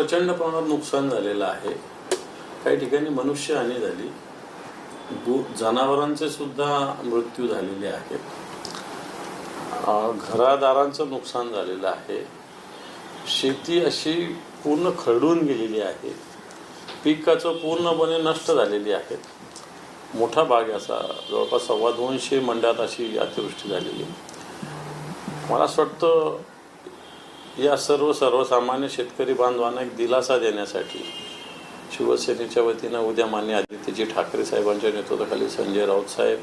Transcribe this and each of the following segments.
प्रचंड प्रमाणात नुकसान झालेलं आहे. काही ठिकाणी मनुष्यहानी झाली. गो जनावरांचे सुद्धा मृत्यू झालेले आहेत. घरादारांचं नुकसान झालेलं आहे. शेती अशी पूर्ण खरडून गेलेली आहे. पिकाचं पूर्णपणे नष्ट झालेली आहे. मोठा भाग असा जवळपास सव्वा दोनशे मंडळात अशी अतिवृष्टी झालेली मला असं वाटतं या सर्व सर्वसामान्य शेतकरी बांधवांना एक दिलासा देण्यासाठी शिवसेनेच्या वतीनं उद्या मान्य आदित्यजी ठाकरे साहेबांच्या नेतृत्वाखाली संजय राऊत साहेब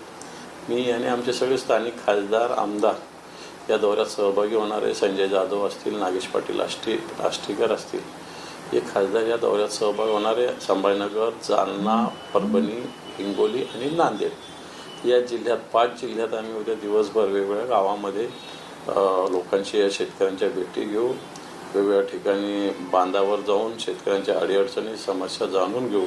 मी आणि आमचे सगळे स्थानिक खासदार आमदार या दौऱ्यात सहभागी होणारे संजय जाधव असतील नागेश पाटील आष्टी आष्टीकर असतील हे खासदार या दौऱ्यात सहभागी होणारे संभाजीनगर जालना परभणी हिंगोली आणि नांदेड या जिल्ह्यात पाच जिल्ह्यात आम्ही उद्या दिवसभर वेगवेगळ्या गावामध्ये लोकांशी या शेतकऱ्यांच्या भेटी घेऊ वेगवेगळ्या ठिकाणी बांधावर जाऊन शेतकऱ्यांच्या अडीअडचणी समस्या जाणून घेऊ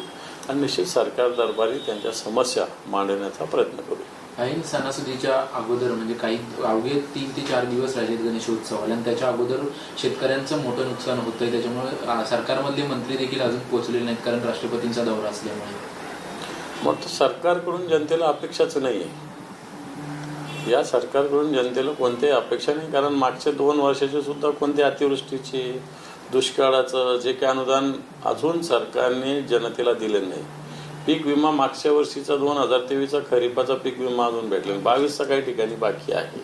आणि निश्चित सरकार दरबारी त्यांच्या समस्या मांडण्याचा प्रयत्न करू. ऐन सणासुदीच्या अगोदर म्हणजे काही अवघे तीन ते चार दिवस राहिलेत गणेशोत्सवाला आणि त्याच्या अगोदर शेतकऱ्यांचं मोठं नुकसान होतंय त्याच्यामुळे सरकारमधले मंत्री देखील अजून पोहोचलेले नाहीत कारण राष्ट्रपतींचा दौरा असल्यामुळे. मग सरकारकडून जनतेला अपेक्षाच नाही आहे या सरकारकडून जनतेला कोणत्याही अपेक्षा नाही. कारण मागच्या दोन वर्षाचे सुद्धा कोणत्या अतिवृष्टीची दुष्काळाचं जे काही अनुदान अजून सरकारने जनतेला दिलं नाही. पीक विमा मागच्या वर्षीचा दोन हजार तेवीसचा खरीपाचा पीक विमा अजून भेटला नाही. बावीसचा काही ठिकाणी बाकी आहे.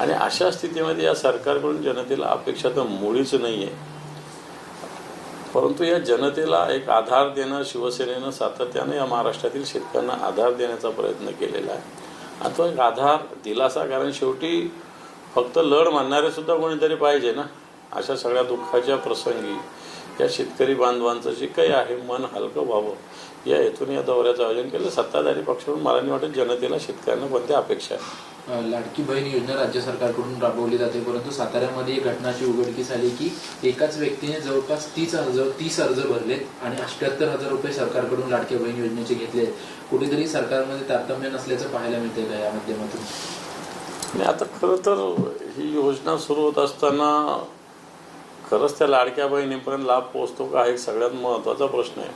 आणि अशा स्थितीमध्ये या सरकारकडून जनतेला अपेक्षा तर मुळीच नाही आहे परंतु या जनतेला एक आधार देणं शिवसेनेनं सातत्यानं या महाराष्ट्रातील शेतकऱ्यांना आधार देण्याचा प्रयत्न केलेला आहे. आता एक आधार दिलासा कारण शेवटी फक्त लढ मानणारे सुद्धा कोणीतरी पाहिजे ना? अशा सगळ्या दुःखाच्या प्रसंगी या शेतकरी बांधवांचं जे काही आहे मन हलकं व्हावं. या हेतून या दौऱ्याचं आयोजन केलं. सत्ताधारी पक्षाकडून मला नाही वाटत जनतेला शेतकऱ्यांना कोणत्या अपेक्षा आहे लाडकी बहीण योजना राज्य सरकारकडून राबवली जाते परंतु साताऱ्यामध्ये एक घटनाची उघडकीस आली की एकाच व्यक्तीने जवळपास तीस अर्ज तीस अर्ज भरलेत आणि अठ्याहत्तर हजार रुपये सरकारकडून लाडकी बहीण योजनेचे घेतले कुठेतरी सरकारमध्ये तारतम्य नसल्याचं पाहायला मिळतंय का या माध्यमातून? आणि आता खरं तर ही योजना सुरू होत असताना खरंच त्या लाडक्या बहिणीपर्यंत लाभ पोहोचतो का हा एक सगळ्यात महत्त्वाचा प्रश्न आहे.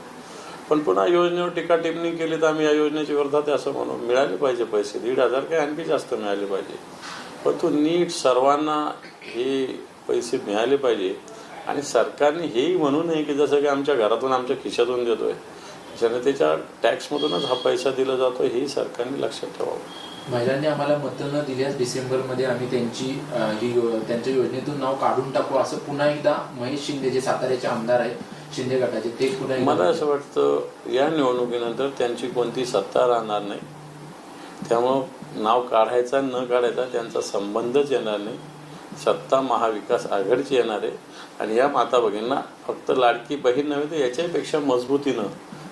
पण पुन्हा योजनेवर टीका टिप्पणी केली तर आम्ही या योजनेच्या विरोधात असं म्हणू मिळाले पाहिजे पैसे. दीड हजार काय आणखी जास्त मिळाले पाहिजे. परंतु नीट सर्वांना हे पैसे मिळाले पाहिजे. आणि सरकारने हेही म्हणू नये की जसं की आमच्या घरातून आमच्या खिशातून देतोय. जनतेच्या टॅक्समधूनच हा पैसा दिला जातो हे सरकारने लक्षात ठेवावं. महिलांनी आम्हाला मतं न दिल्यास डिसेंबरमध्ये आम्ही त्यांची ही त्यांच्या योजनेतून नाव काढून टाकू असं पुन्हा एकदा महेश शिंदे जे साताऱ्याचे आमदार आहेत शिंदे गटाचे ते पुन्हा मला असं वाटतं या निवडणुकीनंतर त्यांची कोणती सत्ता राहणार नाही. त्यामुळं नाव काढायचा न काढायचा त्यांचा संबंधच येणार नाही. सत्ता महाविकास आघाडीची येणार आहे. आणि या माता भगिनींना फक्त लाडकी बहीण नव्हे तर याच्यापेक्षा मजबूतीनं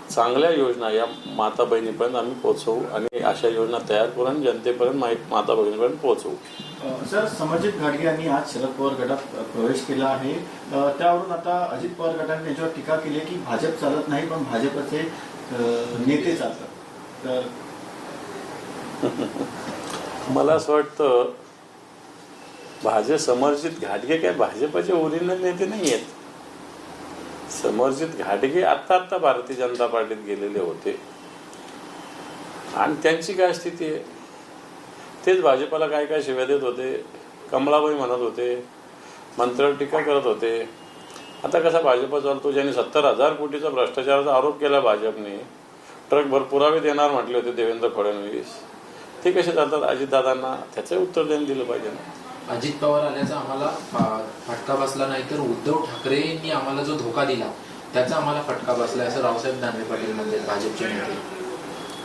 चांगल्या योजना या माता बहिणीपर्यंत आम्ही पोहोचवू आणि अशा योजना तयार करून जनतेपर्यंत माहीत माता भगिनीपर्यंत पोहोचवू. सर समजित घाटगे यांनी आज शरद पवार गटात प्रवेश केला आहे. त्यावरून आता अजित पवार गटाने त्याच्यावर टीका केली की भाजप चालत नाही पण भाजपचे नेते चालतात. तर मला असं वाटतं भाजप समर्जित घाटगे काय भाजपचे ओरिजिनल नेते नाही आहेत. समर्जित घाटगे आत्ता आत्ता भारतीय जनता पार्टीत गेलेले होते. आणि त्यांची काय स्थिती आहे? तेच भाजपाला काय काय शिव्या देत होते कमलाबाई म्हणत होते मंत्र्यावर टीका करत होते. आता कसा भाजप चालतो ज्याने सत्तर हजार कोटीचा भ्रष्टाचाराचा आरोप केला भाजपने ट्रकभर पुरावे देणार म्हटले होते देवेंद्र फडणवीस. ते कसे जातात अजितदादांना? त्याचं उत्तर त्यांनी दिलं पाहिजे ना. अजित पवार आल्याचा आम्हाला फा- फटका बसला नाही तर उद्धव ठाकरेंनी आम्हाला जो धोका दिला त्याचा आम्हाला फटका बसला असं रावसाहेब दानवे पाटील म्हणजे भाजपचे नेते.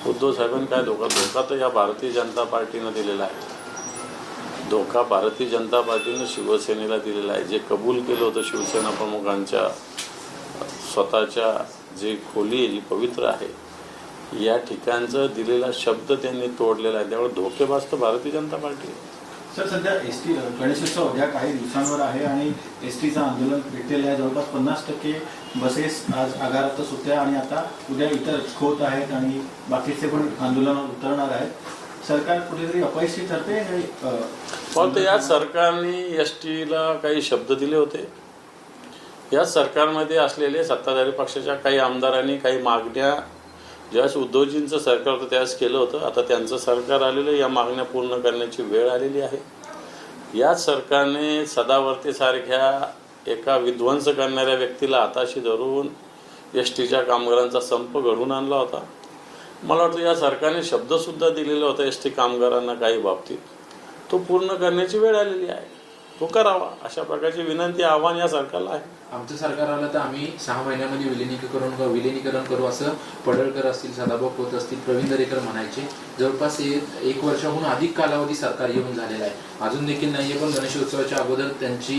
उद्धव साहेबांनी काय धोका? धोका तर या भारतीय जनता पार्टीनं दिलेला आहे. धोका भारतीय जनता पार्टीनं शिवसेनेला दिलेला आहे. जे कबूल केलं होतं शिवसेना प्रमुखांच्या स्वतःच्या जे खोली आहे जी पवित्र आहे या ठिकाणचं दिलेला शब्द त्यांनी तोडलेला आहे. त्यामुळे धोकेबाज तर भारतीय जनता पार्टी आहे. सर सध्या एस टी गणेशोत्सव उद्या काही दिवसांवर आहे आणि एस टीचं आंदोलन पेटेल या जवळपास पन्नास टक्के बसेस आज आगारात होत्या आणि आता उद्या इतर खोत आहेत आणि बाकीचे पण आंदोलनावर उतरणार आहेत. सरकार कुठेतरी अपयशी ठरते आणि, या सरकारने एस टीला काही शब्द दिले होते. या सरकारमध्ये असलेले सत्ताधारी पक्षाच्या काही आमदारांनी काही मागण्या ज्यावेळेस उद्धवजींचं सरकार होतं त्यावेळेस केलं होतं आता त्यांचं सरकार आलेलं आहे. या मागण्या पूर्ण करण्याची वेळ आलेली आहे. याच सरकारने सदावर्तीसारख्या एका विध्वंस करणाऱ्या व्यक्तीला हाताशी धरून एस टीच्या कामगारांचा संप घडवून आणला होता. मला वाटतं या सरकारने शब्दसुद्धा दिलेला होता एस टी कामगारांना काही बाबतीत. तो पूर्ण करण्याची वेळ आलेली आहे. तो करावा अशा प्रकारची विनंती आव्हान या सरकारला आहे. आमचं सरकार आलं तर आम्ही सहा महिन्यामध्ये विलिनीकरण विलिनीकरण करू असं पडळकर असतील सदाभाऊ खोत असतील प्रवीण दरेकर म्हणायचे. जवळपास एक वर्षाहून अधिक कालावधी सरकार येऊन झालेला आहे. अजून देखील नाहीये पण गणेशोत्सवाच्या अगोदर त्यांची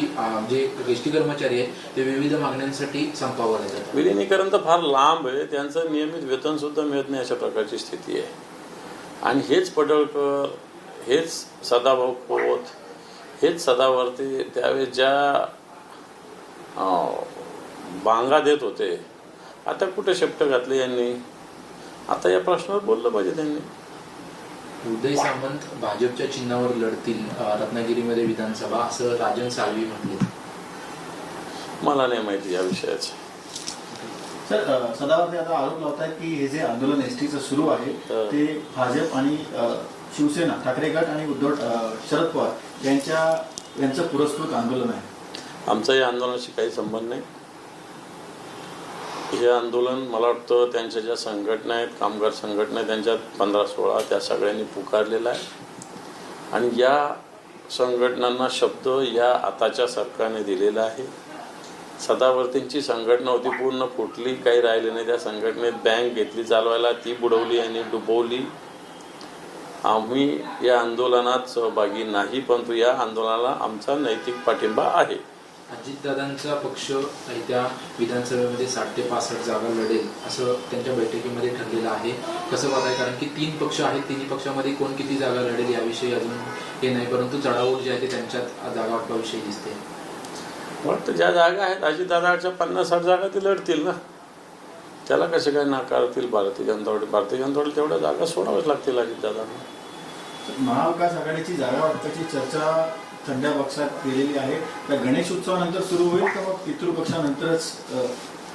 जे एस टी कर्मचारी आहेत ते विविध मागण्यांसाठी संपावर येतात. विलिनीकरण तर फार लांब आहे. त्यांचं नियमित वेतन सुद्धा मिळत नाही अशा प्रकारची स्थिती आहे. आणि हेच पडळकर हेच सदाभाऊ खोत हेच सदावर्ती त्यावेळेस ज्या बांगा देत होते आता कुठे शेपट घातले यांनी? आता या प्रश्नावर बोललं पाहिजे त्यांनी. उदय सामंत भाजपच्या चिन्हावर लढतील रत्नागिरीमध्ये विधानसभा असं राजन साळवी म्हटले. मला नाही माहिती या विषयाचं. सर सदावर्ते आता आरोप लावतायत की हे जे आंदोलन एस टीचं सुरू आहे. ते भाजप आणि शिवसेना ठाकरे गट आणि उद्धव शरद पवार यांच्या यांचं पुरस्कृत आंदोलन आहे. आमचा या आंदोलनाशी काही संबंध नाही. हे आंदोलन मला वाटतं त्यांच्या ज्या संघटना आहेत कामगार संघटना आहेत त्यांच्यात पंधरा सोळा त्या सगळ्यांनी पुकारलेला आहे. आणि या संघटनांना शब्द या आताच्या सरकारने दिलेला आहे. सदावर्तींची संघटना होती पूर्ण फुटली काही राहिले नाही. त्या संघटनेत बँक घेतली चालवायला ती बुडवली आणि डुबवली. आम्ही या आंदोलनात सहभागी नाही परंतु या आंदोलनाला आमचा नैतिक पाठिंबा आहे. अजितदादांचा पक्ष येत्या विधानसभेमध्ये साठ ते पासष्ट जागा लढेल असं त्यांच्या बैठकीमध्ये ठरलेलं आहे. कसं आहे कारण की तीन पक्ष आहेत तिन्ही पक्षामध्ये कोण किती जागा लढेल याविषयी अजून हे नाही परंतु चढाओढ जी आहे ते त्यांच्यात जागा वाटपाविषयी दिसते. वाटतं ज्या जागा आहेत अजितदादाच्या पन्नास साठ जागा ती लढतील ना. त्याला कसे काय नाकारतील भारतीय जनता पार्टी? भारतीय जनता पार्टी तेवढ्या जागा सोडाव्याच लागतील अजितदादांना. महाविकास आघाडीची जागा वाटपाची चर्चा थंड्या पक्षात केलेली आहे. तर गणेश उत्सवानंतर सुरू होईल का मग पितृपक्षानंतरच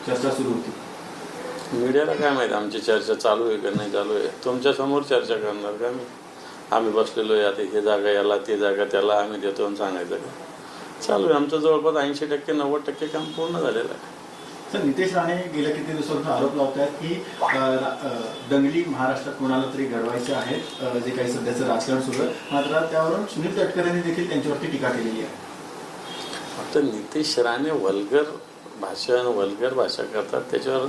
चर्चा सुरू होती? मीडियाला काय माहिती आमची चर्चा चालू आहे का नाही चालू आहे? तुमच्यासमोर चर्चा करणार का मी? आम्ही बसलेलो आहे आता हे जागा याला ते जागा त्याला आम्ही देतो आणि सांगायचं का? चालू आहे. आमचं जवळपास ऐंशी टक्के नव्वद टक्के काम पूर्ण झालेलं आहे. सर नितेश राणे गेल्या किती दिवसापासून आरोप लावत आहेत की अ, रा- अ, दंगली महाराष्ट्रात कोणाला तरी घडवायच्या आहेत अ, जे काही सध्याचं राजकारण सुरू आहे. मात्र त्यावरून सुनील तटकरेंनी देखील त्यांच्यावरती टीका केलेली आहे. फक्त नितेश राणे वल्गर भाषण वल्गर भाषा करतात त्याच्यावर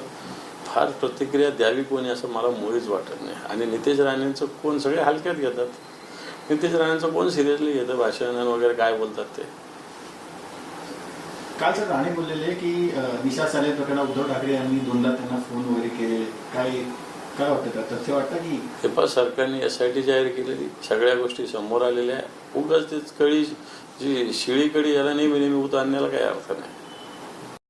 फार प्रतिक्रिया द्यावी कोणी असं मला मुळीच वाटत नाही. आणि नितेश राणेंचं कोण सगळे हलक्यात घेतात. नितेश राणेंचं कोण सिरियसली घेतं? भाषण आणि वगैरे काय बोलतात ते? काल सर राणे बोललेले की निशा साने प्रकरणात उद्धव ठाकरे यांनी दोनदा त्यांना फोन वगैरे केलेले. काय काय वाटतं का तथ्य वाटतं की हे पण सरकारने एस आय टी जाहीर केलेली. सगळ्या गोष्टी समोर आलेल्या आहे उगाच तीच कळी जी शिळी कळी याला नेहमी नेहमी उत आणण्याला काही अर्थ नाही.